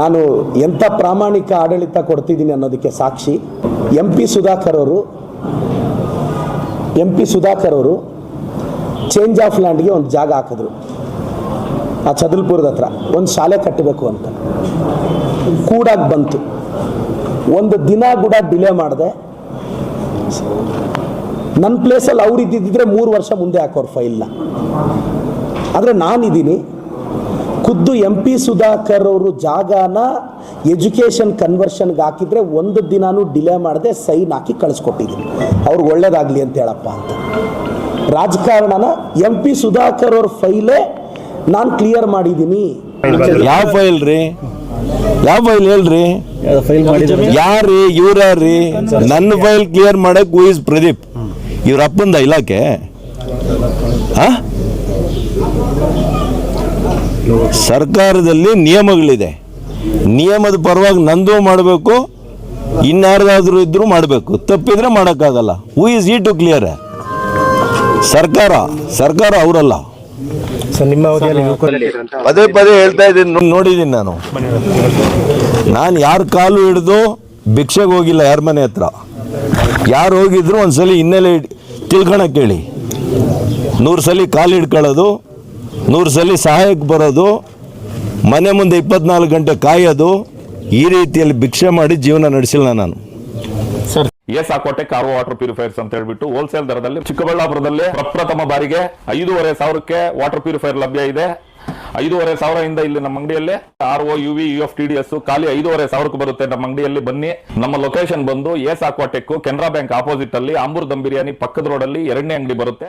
ನಾನು ಎಂಥ ಪ್ರಾಮಾಣಿಕ ಆಡಳಿತ ಕೊಡ್ತಿದ್ದೀನಿ ಅನ್ನೋದಕ್ಕೆ ಸಾಕ್ಷಿ. ಎಂ ಪಿ ಸುಧಾಕರ್ ಅವರು, ಎಂ ಪಿ ಸುಧಾಕರ್ ಅವರು ಚೇಂಜ್ ಆಫ್ ಲ್ಯಾಂಡ್ಗೆ ಒಂದು ಜಾಗ ಹಾಕಿದ್ರು. ಆ ಚದಲ್ಪುರದ ಹತ್ರ. ಒಂದು ಶಾಲೆ ಕಟ್ಟಬೇಕು ಅಂತ. ಕೂಡಾಗಿ ಬಂತು. ಒಂದು ದಿನ ಕೂಡ ಡಿಲೇ ಮಾಡಿದೆ. ನನ್ನ ಪ್ಲೇಸಲ್ಲಿ ಅವ್ರು ಇದ್ದಿದ್ದರೆ ಮೂರು ವರ್ಷ ಮುಂದೆ ಹಾಕೋರು ಫೈಲ್ನ ಆದರೆ ನಾನಿದ್ದೀನಿ. ಖುದ್ದು ಎಂ ಪಿ ಸುಧಾಕರ್ ಅವರು ಜಾಗನ ಎಜುಕೇಷನ್ ಕನ್ವರ್ಷನ್ಗೆ ಹಾಕಿದ್ರೆ ಒಂದು ದಿನಾನೂ ಡಿಲೇ ಮಾಡದೆ ಸೈನ್ ಹಾಕಿ ಕಳಿಸ್ಕೊಟ್ಟಿದ್ದೀನಿ. ಅವ್ರಿಗೆ ಒಳ್ಳೇದಾಗಲಿ ಅಂತ ಹೇಳಪ್ಪ ಅಂತ. ರಾಜಕಾರಣನ ಎಂ ಪಿ ಸುಧಾಕರ್ ಅವ್ರ ಫೈಲೇ ನಾನು ಕ್ಲಿಯರ್ ಮಾಡಿದ್ದೀನಿ. ಯಾವ ಫೈಲ್ ರೀ? ಯಾವ ಫೈಲ್ ಹೇಳ್ರಿ? ಯಾರ್ರಿ? ಇವ್ರ್ಯಾರ್ರಿ? ನನ್ನ ಫೈಲ್ ಕ್ಲಿಯರ್ ಮಾಡಕ್ ಹೂ ಇಸ್ ಪ್ರದೀಪ್? ಇವ್ರ ಅಪ್ಪಂದ ಇಲಾಖೆ? ಆ? ಸರ್ಕಾರದಲ್ಲಿ ನಿಯಮಗಳಿದೆ. ನಿಯಮದ ಪರವಾಗಿ ನಂದು ಮಾಡಬೇಕು ಇನ್ಯಾರ್ದಾದ್ರೂ ಇದ್ದರೂ ಮಾಡಬೇಕು. ತಪ್ಪಿದ್ರೆ ಮಾಡೋಕ್ಕಾಗಲ್ಲ. ಹೂ ಇಸ್ ಈ ಟು ಕ್ಲಿಯರ್ ಸರ್ಕಾರ ಸರ್ಕಾರ ಅವರಲ್ಲ. ಸರ್ ನಿಮ್ಮ ಅವಧಿಯಲ್ಲಿ ಪದೇ ಪದೇ ಹೇಳ್ತಾ ಇದ್ದೀನಿ. ನೋಡಿದ್ದೀನಿ ನಾನು. ನಾನು ಯಾರು ಕಾಲು ಹಿಡಿದು ಭಿಕ್ಷೆಗೆ ಹೋಗಿಲ್ಲ ಯಾರ ಮನೆ ಹತ್ರ. ಯಾರು ಹೋಗಿದ್ರು ಒಂದ್ಸಲಿ ಹಿನ್ನೆಲೆ ತಿಳ್ಕೊಳಕ್ಕೆ ತಿಳ್ಕೊಳಕ್ ಹೇಳಿ. ನೂರು ಸಲ ಕಾಲು ಹಿಡ್ಕೊಳ್ಳೋದು ನೂರು ಸಲ ಸಹಾಯಕ್ಕೆ ಬರೋದು ಮನೆ ಮುಂದೆ ಇಪ್ಪತ್ನಾಲ್ಕು ಗಂಟೆ ಕಾಯೋದು ಈ ರೀತಿಯಲ್ಲಿ ಭಿಕ್ಷೆ ಮಾಡಿ ಜೀವನ ನಡೆಸಿಲ್ಲ ನಾನು. ಎಸ್ ಆಕೋಟೆ ಕಾರ್ವೋ ವಾಟರ್ ಪ್ಯೂರಿಫೈರ್ಸ್ ಅಂತ ಹೇಳ್ಬಿಟ್ಟು ಹೋಲ್ಸೇಲ್ ದರದಲ್ಲಿ ಚಿಕ್ಕಬಳ್ಳಾಪುರದಲ್ಲಿ ಪ್ರಪ್ರಥಮ ಬಾರಿಗೆ ಐದೂವರೆ ಸಾವಿರಕ್ಕೆ ವಾಟರ್ ಪ್ಯೂರಿಫೈರ್ ಲಭ್ಯ ಇದೆ. ಐದೂವರೆ ಸಾವಿರದಿಂದ ಇಲ್ಲಿ ನಮ್ಮ ಅಂಗಡಿಯಲ್ಲಿ R O U V U F T D S ಖಾಲಿ ಐದೂವರೆ ಸಾವಿರಕ್ಕೆ ಬರುತ್ತೆ ನಮ್ಮ ಅಂಗಡಿಯಲ್ಲಿ. ಬನ್ನಿ ನಮ್ಮ ಲೊಕೇಶನ್ ಬಂದು S Aquatech Canara bank opposite ಅಲ್ಲಿ ಆಂಬೂರ್ ದಮ್ ಬಿರಿಯಾನಿ ಪಕ್ಕದ ರೋಡ್ ಅಲ್ಲಿ ಎರಡನೇ ಅಂಗಡಿ ಬರುತ್ತೆ.